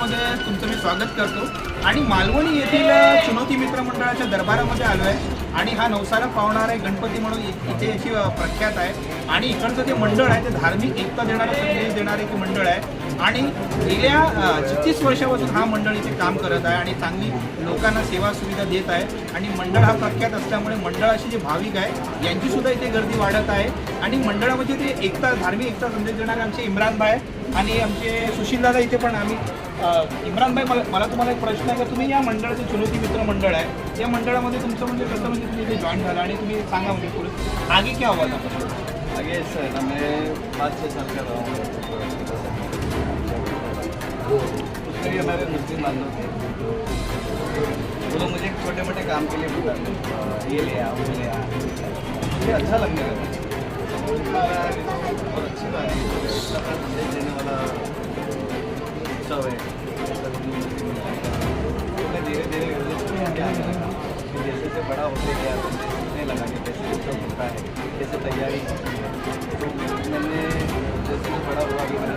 मध्ये तुमचं मी स्वागत करतो. आणि मालवणी येथील चुनौती मित्र मंडळाच्या दरबारामध्ये आलो आहे आणि हा नवसाला पावणारा आहे गणपती म्हणून इथे अशी प्रख्यात आहे. आणि इकडचं जे मंडळ आहे ते धार्मिक एकता देणारं संदेश देणारे एक मंडळ आहे. आणि गेल्या छत्तीस वर्षापासून हा मंडळ इथे काम करत आहे आणि चांगली लोकांना सेवा सुविधा देत आहे. आणि मंडळ हा प्रख्यात असल्यामुळे मंडळाशी जे भाविक आहे यांची सुद्धा इथे गर्दी वाढत आहे. आणि मंडळामध्ये ते एकता धार्मिक एकता संदेश देणारे आमचे इम्रान भाई आणि आमचे सुशील दादा इथे पण आम्ही इम्रान भाई मला मला तुम्हाला एक प्रश्न नाही का तुम्ही या मंडळाचं चुनौती मित्र मंडळ आहे. या मंडळामध्ये तुमचं म्हणजे कसं म्हणजे तुम्ही इथे जॉईन झाला आणि तुम्ही सांगा म्हणजे पुढे. आगे क्या हुआ था? आगे सर ना मैं पाँच छः साल का रहा हमारे मुस्लिम बांधव थे। वो लोग मुझे छोटे मोटे काम के लिए बुलाते थे। ये ले आ वो ले आ। मुझे अच्छा लगने लगा। हमारा अच्छी बात है। संदेश देने वाला उत्सव है। तो मैं धीरे धीरे जैसे जैसे बड़ा होते गया संदेश दिखने लगा कि कैसे उत्सव होता है कैसे तैयारी होती है। तो मैंने जैसे मैं बड़ा हुआ कि मैंने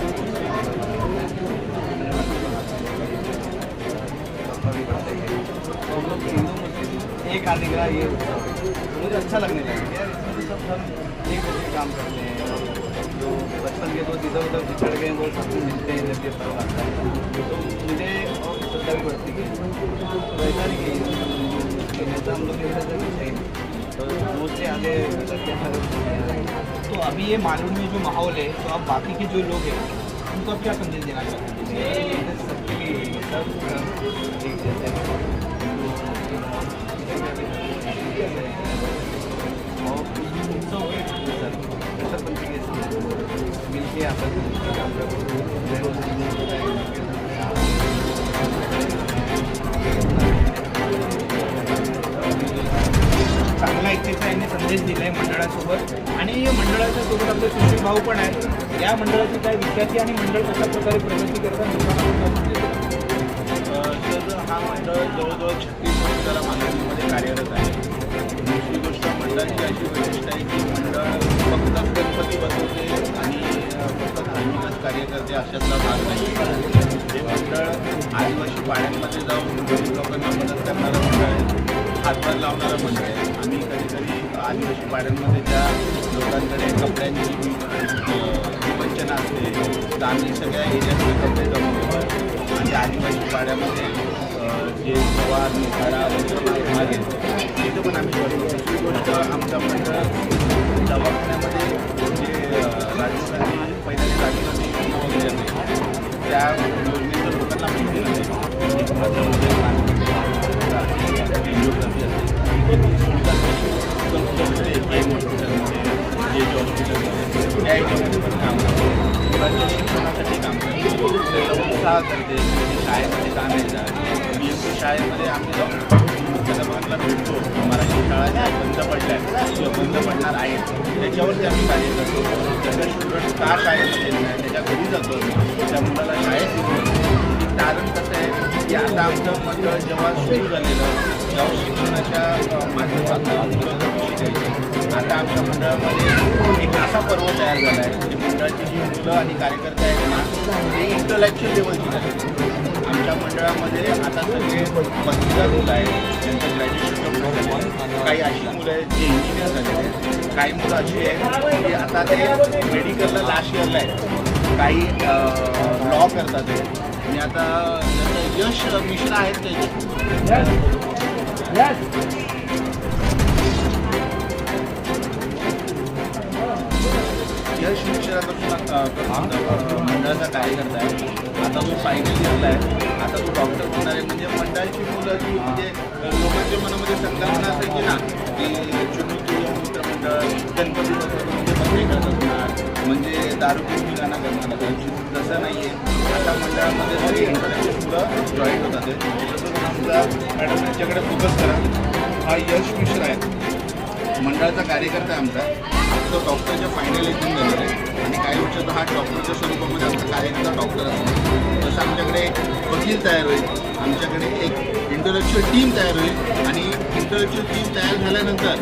तो हम लोग हिंदू मुस्लिम एक का ये, मुझे अच्छा लगने लगा। यार इसमें सब हम एक काम करते हैं। जो बचपन के दोस्त इधर उधर बिछड़ गए वो सब मिलते हैं जब ये पर्व आता है। तो मुझे और श्रद्धा भी बढ़ती तो ऐसा नहीं कि ऐसा हम लोग के साथ कुछ है नहीं। तो दोस्त से आगे हैं तो अभी ये मालूम में जो माहौल है तो अब बाकी के जो लोग हैं उनको आप क्या संदेश देना चाहते हैं? सबके लिए सब जैसे हैं। साथ चांगला ऐक्यचा यांनी संदेश दिला आहे मंडळासोबत. आणि मंडळाच्या सोबत आपले सुशील भाऊ पण आहेत. या मंडळाचे काय विद्यार्थी आणि मंडळ कशा प्रकारे प्रगती करतात लोकांना हा मंडळ जवळजवळ छत्तीस वर्षाला मालवणीमध्ये कार्यरत आहे दुसरी गोष्ट मंडळाची अशी वैशिष्ट्य आहे की मंडळ फक्त गणपती बसवते आणि अ, कार्य करते अशातला भाग नाही. हे मंडळ आदिवासी पाड्यांमध्ये जाऊन गरीब लोकांना मदत करणारं मंडळ आहे. हातभार लावणारं मंडळ आहे. आम्ही कधीतरी आदिवासी पाड्यांमध्ये त्या लोकांकडे कपड्यांची अ, वंचना असते. तर आम्ही सगळ्या एरियातले कपडे जमवतो. आणि आदिवासी पाड्यामध्ये जे जवार निखाडा वगैरे उत्साह करते शाळेमध्ये का नाही बी एम पी शाळेमध्ये आम्ही जाऊन भेटतो. मराठी शाळा ज्या बंद पडल्या किंवा बंद पडणार आहेत. त्याच्यावरती आम्ही कार्य करतो. त्याचा स्टुडंट का शाळेमध्ये त्याच्या घरी जातो. त्या मुलाला शाळेत कारण कसं आहे? की आता आमचं मंडळ जेव्हा सुरू झालेलं तेव्हा शिक्षणाच्या माध्यमातून आता आमच्या मंडळामध्ये एक असा पर्व तयार झाला आहे की मंडळाची जी मुलं आणि कार्यकर्ते आहेत ना ते इंटलेक्च्युअल लेवलची झाले आमच्या मंडळामध्ये आता सगळे पदवीधर मुलं आहेत त्यांचं ग्रॅज्युएशन आहे. काही अशी मुलं आहेत जे इंजिनियर झालेले आहेत. काही मुलं अशी आहेत की आता ते मेडिकलला लास्ट इयरला आहेत. काही लॉ करतात आहे आणि आता जसं यश मिश्रा आहेत त्याचे यश मिश्रापासून मंडळाचा कार्यकर्ता आहे. आता तो फायनल इयरला आहे. आता तो डॉक्टर होणार आहे. म्हणजे मंडळाची मुलं जी म्हणजे लोकांच्या मनामध्ये संकल्पना असायची ना की चुनौती मित्रमंडळ गणपती म्हणजे दारू गाणं करणार तसं नाही आहे आता मंडळामध्ये सगळे इंटरनेटची मुलं जॉईन होतात. तसं आमचा मॅडम यांच्याकडे फोकस करा. हा यश मिश्रा आहे. मंडळाचा कार्यकर्ता आहे आमचा. तो डॉक्टरच्या फायनल इथून गेलेला आहे. आणि काही वर्षात हा डॉक्टरच्या स्वरूपामध्ये आमचा कार्यकर्ता डॉक्टर असतो. जसं आमच्याकडे एक वकील तयार होईल. आमच्याकडे एक इंटलेक्च्युअल टीम तयार होईल. आणि इंटलेक्च्युअल टीम तयार झाल्यानंतर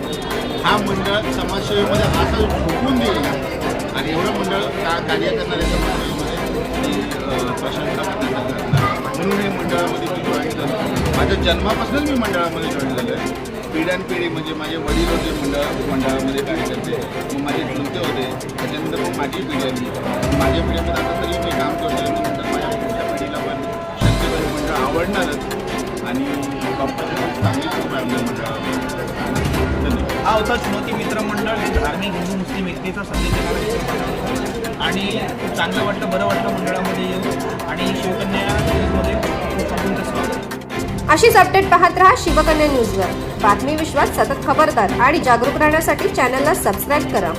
हा मंडळ समाजसेवेमध्ये असा झोपून देईल. आणि एवढं मंडळ का कार्य करणार करणाऱ्याच्या मंडळामध्ये मी अ, प्रशंसा करण्याचा मंडळामध्ये मी जॉईन झालो. माझ्या जन्मापासूनच मी मंडळामध्ये जॉईन झालो आहे. पिढ्यानपिढी म्हणजे माझे वडील होते मंडळ मंडळामध्ये कार्यकर्ते. मग माझे चुलते होते. त्याच्यानंतर मग माझी पिढी आली माझ्या पिढीमध्ये आता तरी मी काम करतो मग नंतर माझ्या पुढच्या पिढीला पण शक्यतो मंडळ आवडणारच. आणि चांगली हा होता चुनौती मित्र मंडळ हे धार्मिक हिंदू मुस्लिम एकतेचा संदेश देणारं. आणि चांगलं वाटलं बरं वाटलं मंडळामध्ये येऊन. आणि शिवकन्या अशीच अपडेट पाहत रहा शिवकन्या न्यूजवर. बातमी विश्वात सतत खबरदार आणि जागरूक राहण्यासाठी चॅनलला सबस्क्राईब करा.